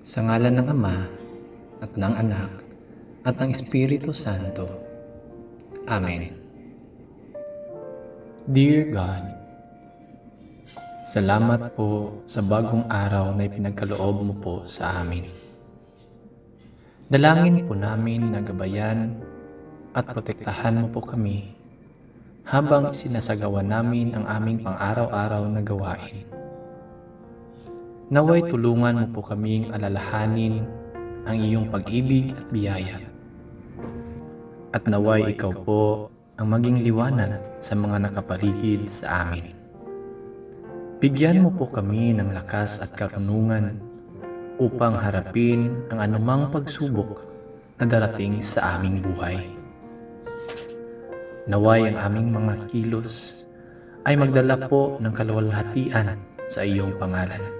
Sa ngalan ng Ama, at ng Anak, at ng Espiritu Santo. Amen. Dear God, Salamat po sa bagong araw na ipinagkaloob mo po sa amin. Dalangin po namin na gabayan at protektahan mo po kami habang sinasagawa namin ang aming pang-araw-araw na gawain. Naway tulungan mo po kaming alalahanin ang iyong pag-ibig at biyaya. At naway ikaw po ang maging liwanag sa mga nakapaligid sa amin. Bigyan mo po kami ng lakas at karunungan upang harapin ang anumang pagsubok na darating sa aming buhay. Naway ang aming mga kilos ay magdala po ng kaluwalhatian sa iyong pangalan.